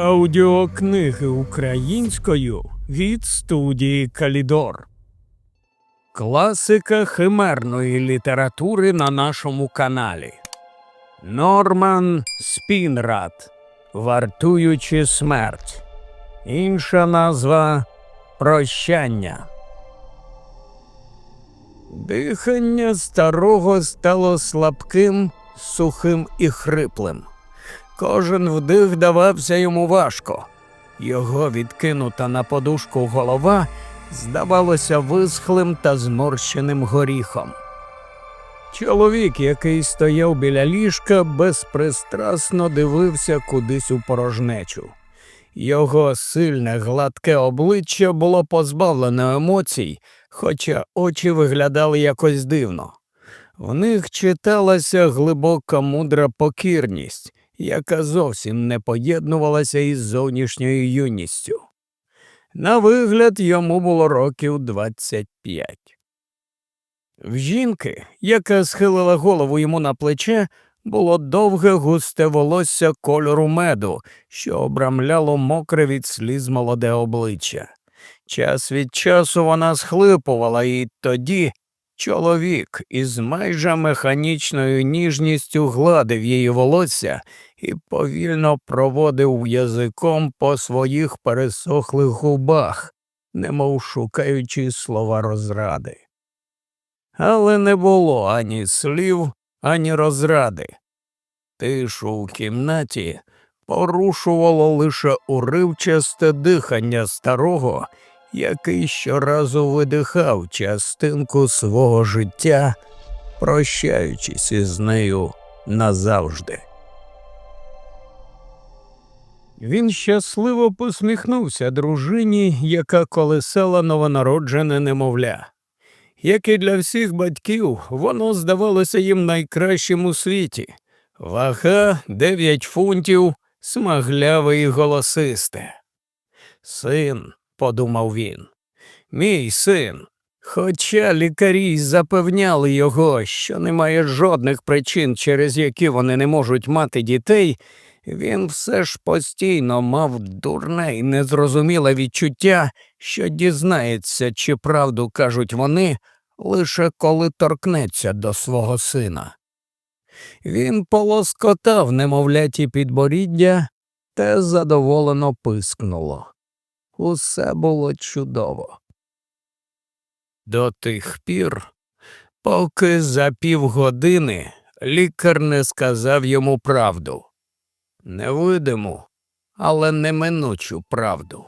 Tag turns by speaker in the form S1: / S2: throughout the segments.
S1: Аудіокниги українською від студії Калідор. Класика химерної літератури на нашому каналі. Норман Спінрад. Вартуючи смерть. Інша назва Прощання. Дихання старого стало слабким, сухим і хриплим. Кожен вдих давався йому важко. Його відкинута на подушку голова здавалося висхлим та зморщеним горіхом. Чоловік, який стояв біля ліжка, безпристрасно дивився кудись у порожнечу. Його сильне гладке обличчя було позбавлене емоцій, хоча очі виглядали якось дивно. В них читалася глибока мудра покірність, яка зовсім не поєднувалася із зовнішньою юністю. На вигляд йому було років 25. В жінки, яка схилила голову йому на плече, було довге густе волосся кольору меду, що обрамляло мокре від сліз молоде обличчя. Час від часу вона схлипувала, і тоді чоловік із майже механічною ніжністю гладив її волосся і повільно проводив язиком по своїх пересохлих губах, немов шукаючи слова розради. Але не було ані слів, ані розради. Тишу у кімнаті порушувало лише уривчасте дихання старого, який щоразу видихав частинку свого життя, прощаючись із нею назавжди. Він щасливо посміхнувся дружині, яка колесала новонароджене немовля. Як і для всіх батьків, воно здавалося їм найкращим у світі. Вага дев'ять фунтів, смагляве і голосисте. Син, подумав він, мій син. Хоча лікарі запевняли його, що немає жодних причин, через які вони не можуть мати дітей, він все ж постійно мав дурне й незрозуміле відчуття, що дізнається, чи правду кажуть вони, лише коли торкнеться до свого сина. Він полоскотав немовляті підборіддя, те задоволено пискнуло. Усе було чудово. До тих пір, поки за півгодини лікар не сказав йому правду невидиму, але неминучу правду.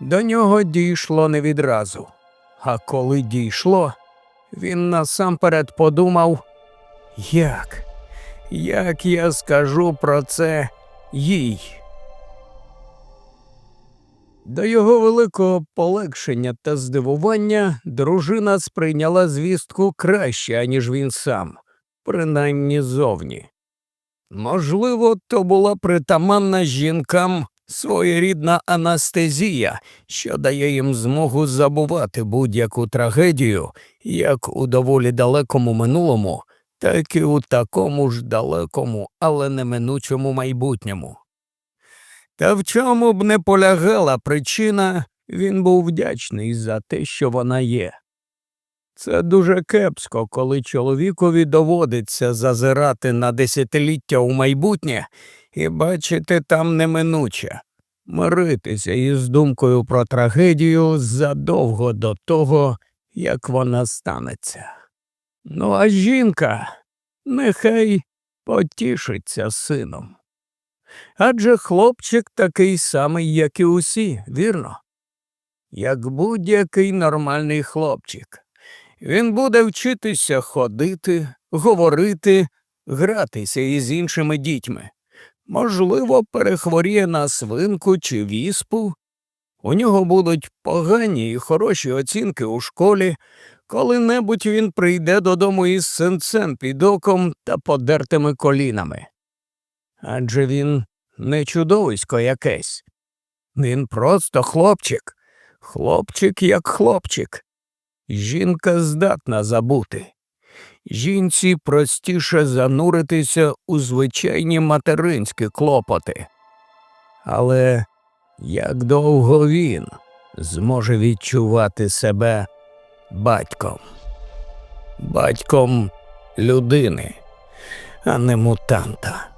S1: До нього дійшло не відразу, а коли дійшло, він насамперед подумав, як, як я скажу про це їй. До його великого полегшення та здивування дружина сприйняла звістку краще, аніж він сам, принаймні зовні. Можливо, то була притаманна жінкам своєрідна анестезія, що дає їм змогу забувати будь-яку трагедію, як у доволі далекому минулому, так і у такому ж далекому, але неминучому майбутньому. Та в чому б не полягала причина, він був вдячний за те, що вона є. Це дуже кепсько, коли чоловікові доводиться зазирати на десятиліття у майбутнє і бачити там неминуче, миритися із думкою про трагедію задовго до того, як вона станеться. Ну а жінка нехай потішиться сином. Адже хлопчик такий самий, як і усі, вірно? Як будь-який нормальний хлопчик. Він буде вчитися ходити, говорити, гратися із іншими дітьми. Можливо, перехворіє на свинку чи віспу. У нього будуть погані і хороші оцінки у школі, коли-небудь він прийде додому із синцем під оком та подертими колінами. Адже він не чудовисько якесь. Він просто хлопчик, хлопчик як хлопчик. Жінка здатна забути. Жінці простіше зануритися у звичайні материнські клопоти. Але як довго він зможе відчувати себе батьком? Батьком людини, а не мутанта.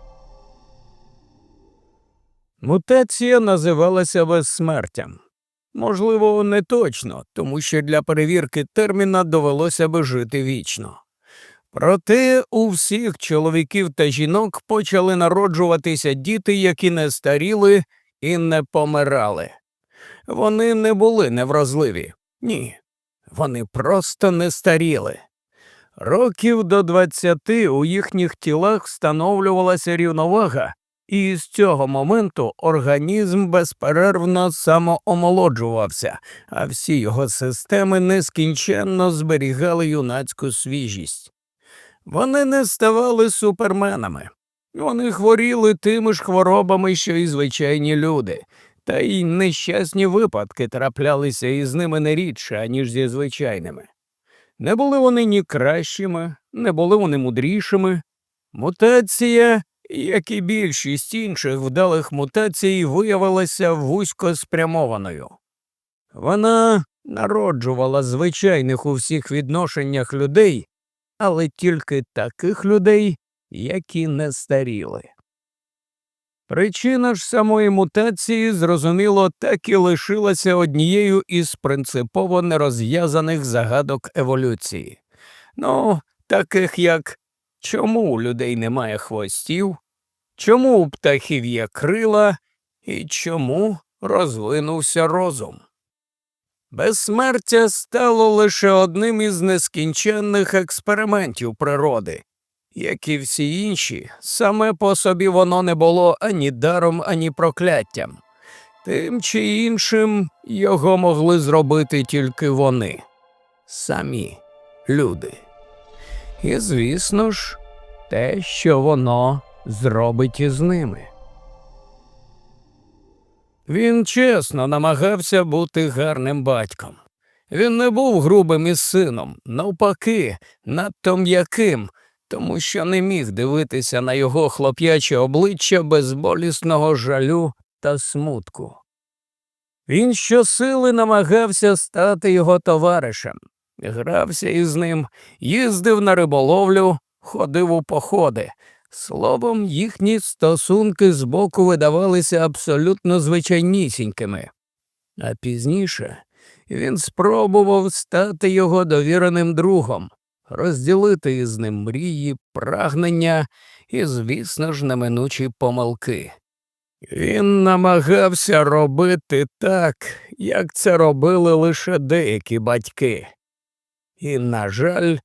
S1: Мутація називалася безсмертям. Можливо, не точно, тому що для перевірки терміна довелося би жити вічно. Проте у всіх чоловіків та жінок почали народжуватися діти, які не старіли і не помирали. Вони не були невразливі. Ні. Вони просто не старіли. Років до двадцяти у їхніх тілах встановлювалася рівновага, і з цього моменту організм безперервно самоомолоджувався, а всі його системи нескінченно зберігали юнацьку свіжість. Вони не ставали суперменами, вони хворіли тими ж хворобами, що й звичайні люди, та й нещасні випадки траплялися із ними не рідше, аніж зі звичайними. Не були вони ні кращими, не були вони мудрішими. Мутація, як і більшість інших вдалих мутацій, виявилася вузько спрямованою. Вона народжувала звичайних у всіх відношеннях людей, але тільки таких людей, які не старіли. Причина ж самої мутації, зрозуміло, так і лишилася однією із принципово нерозв'язаних загадок еволюції. Ну, таких як чому у людей немає хвостів, чому у птахів є крила і чому розвинувся розум. Безсмертя стало лише одним із нескінченних експериментів природи, як і всі інші, саме по собі воно не було ані даром, ані прокляттям. Тим чи іншим його могли зробити тільки вони, самі люди. І, звісно ж, те, що воно зробить із ними. Він чесно намагався бути гарним батьком. Він не був грубим із сином, навпаки, надто м'яким, тому що не міг дивитися на його хлоп'яче обличчя без болісного жалю та смутку. Він щосили намагався стати його товаришем, грався із ним, їздив на риболовлю, ходив у походи. Словом, їхні стосунки збоку видавалися абсолютно звичайнісінькими. А пізніше він спробував стати його довіреним другом, розділити із ним мрії, прагнення і, звісно ж, неминучі помилки. Він намагався робити так, як це робили лише деякі батьки, і, на жаль,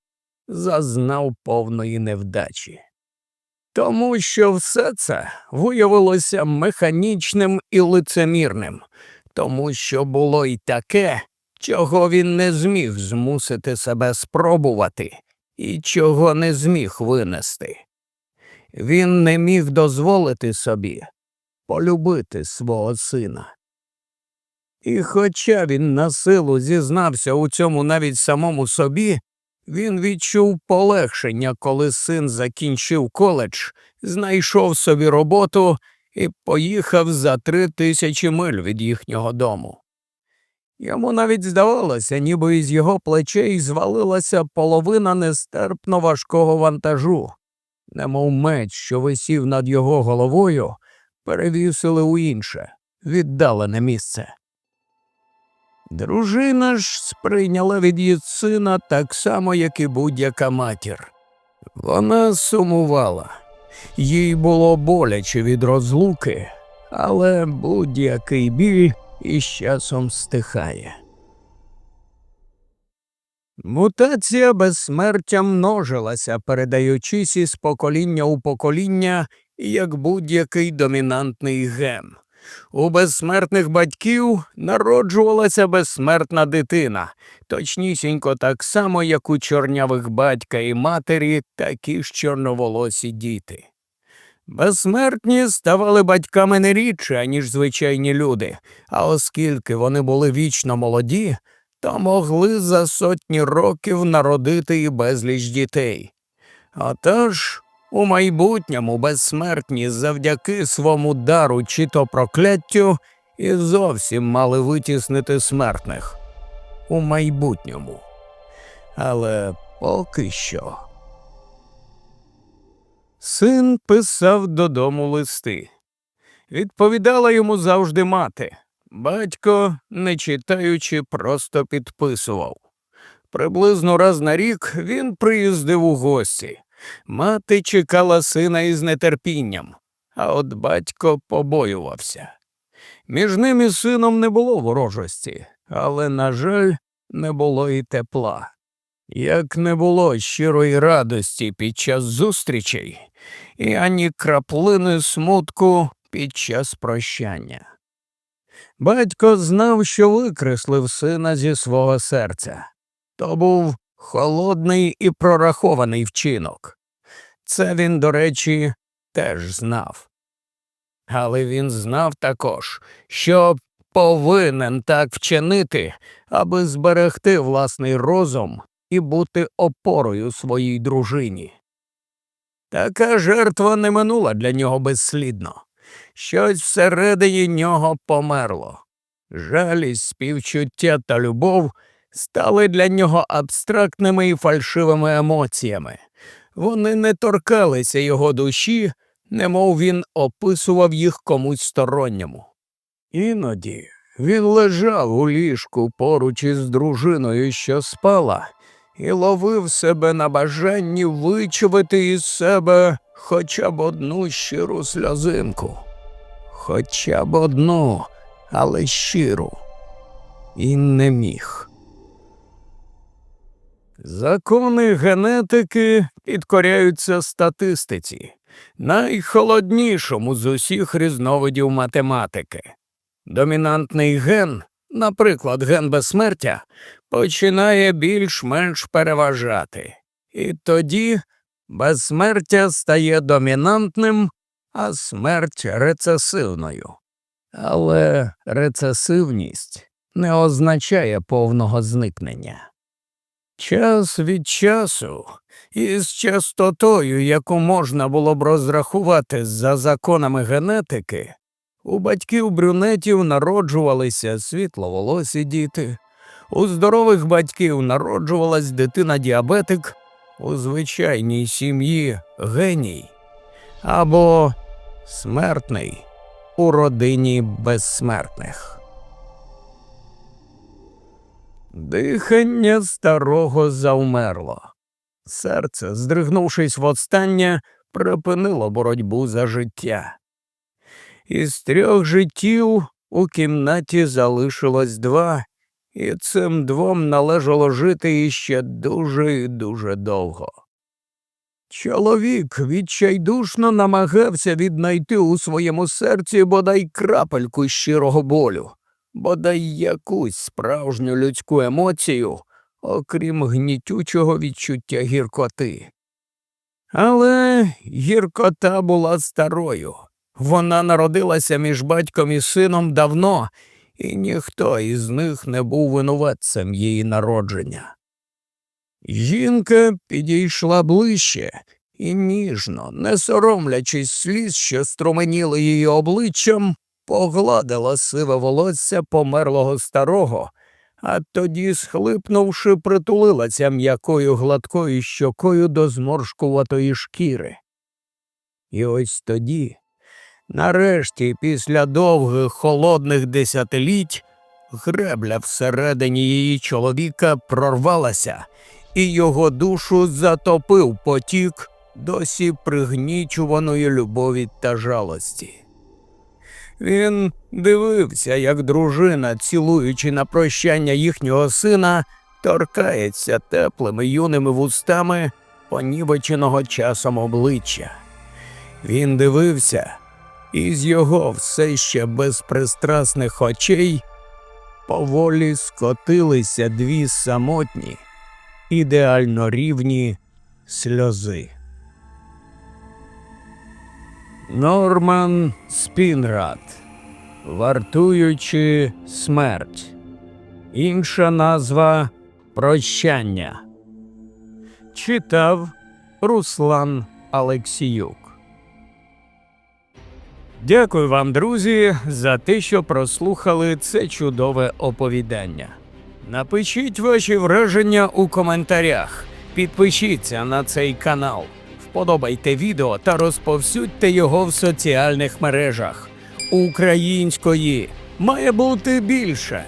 S1: зазнав повної невдачі. Тому що все це виявилося механічним і лицемірним, тому що було й таке, чого він не зміг змусити себе спробувати і чого не зміг винести. Він не міг дозволити собі полюбити свого сина. І хоча він на силу зізнався у цьому навіть самому собі, він відчув полегшення, коли син закінчив коледж, знайшов собі роботу і поїхав за три тисячі миль від їхнього дому. Йому навіть здавалося, ніби із його плечей звалилася половина нестерпно важкого вантажу, немов меч, що висів над його головою, перевісили у інше, віддалене місце. Дружина ж сприйняла від'їзд сина так само, як і будь-яка матір. Вона сумувала, їй було боляче від розлуки, але будь-який біль із часом стихає. Мутація безсмертя множилася, передаючись із покоління у покоління, як будь-який домінантний ген. У безсмертних батьків народжувалася безсмертна дитина, точнісінько так само, як у чорнявих батька і матері, такі ж чорноволосі діти. Безсмертні ставали батьками не рідше, аніж звичайні люди, а оскільки вони були вічно молоді, то могли за сотні років народити і безліч дітей. Отож У майбутньому безсмертні завдяки свому дару чи то прокляттю і зовсім мали витіснити смертних. У майбутньому. Але поки що. Син писав додому листи. Відповідала йому завжди мати. Батько, не читаючи, просто підписував. Приблизно раз на рік він приїздив у гості. Мати чекала сина із нетерпінням, а от батько побоювався. Між ним і сином не було ворожості, але, на жаль, не було і тепла. Як не було щирої радості під час зустрічей, і ані краплини смутку під час прощання. Батько знав, що викреслив сина зі свого серця. То був холодний і прорахований вчинок. Це він, до речі, теж знав. Але він знав також, що повинен так вчинити, аби зберегти власний розум і бути опорою своїй дружині. Така жертва не минула для нього безслідно. Щось всередині нього померло. Жалість, співчуття та любов стали для нього абстрактними і фальшивими емоціями. Вони не торкалися його душі, немов він описував їх комусь сторонньому. Іноді він лежав у ліжку поруч із дружиною, що спала, і ловив себе на бажанні вичувати із себе хоча б одну щиру сльозинку. Хоча б одну, але щиру. І не міг. Закони генетики підкоряються статистиці, найхолоднішому з усіх різновидів математики. Домінантний ген, наприклад, ген безсмертя, починає більш-менш переважати, і тоді безсмертя стає домінантним, а смерть рецесивною. Але рецесивність не означає повного зникнення. Час від часу, із частотою, яку можна було б розрахувати за законами генетики, у батьків брюнетів народжувалися світловолосі діти, у здорових батьків народжувалась дитина діабетик, у звичайній сім'ї геній або смертний у родині безсмертних. Дихання старого завмерло. Серце, здригнувшись востаннє, припинило боротьбу за життя. Із трьох життів у кімнаті залишилось два, і цим двом належало жити іще дуже і дуже довго. Чоловік відчайдушно намагався віднайти у своєму серці бодай крапельку щирого болю, бодай якусь справжню людську емоцію, окрім гнітючого відчуття гіркоти. Але гіркота була старою. Вона народилася між батьком і сином давно, і ніхто із них не був винуватцем її народження. Жінка підійшла ближче і ніжно, не соромлячись сліз, що струменіли її обличчям, погладила сиве волосся померлого старого, а тоді, схлипнувши, притулилася м'якою гладкою щокою до зморшкуватої шкіри. І ось тоді, нарешті, після довгих холодних десятиліть, гребля всередині її чоловіка прорвалася, і його душу затопив потік досі пригнічуваної любові та жалості. Він дивився, як дружина, цілуючи на прощання їхнього сина, торкається теплими юними вустами понівеченого часом обличчя. Він дивився, і з його все ще безпристрасних очей поволі скотилися дві самотні, ідеально рівні сльози. Норман Спінрад, Вартуючи смерть. Інша назва Прощання. Читав Руслан Алексіюк. Дякую вам, друзі, за те, що прослухали це чудове оповідання. Напишіть ваші враження у коментарях, підпишіться на цей канал, вподобайте відео та розповсюдьте його в соціальних мережах. Української має бути більше.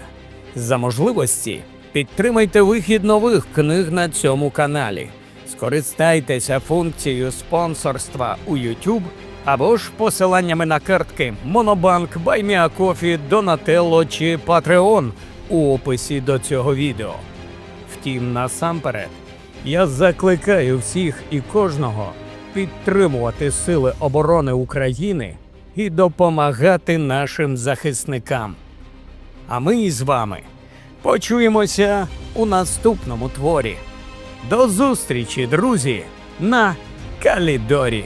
S1: За можливості підтримайте вихід нових книг на цьому каналі. Скористайтеся функцією спонсорства у YouTube або ж посиланнями на картки Monobank, BuyMeACoffee, Donatello чи Patreon у описі до цього відео. Втім, насамперед, я закликаю всіх і кожного підтримувати Сили оборони України і допомагати нашим захисникам. А ми з вами почуємося у наступному творі. До зустрічі, друзі, на Калідорі.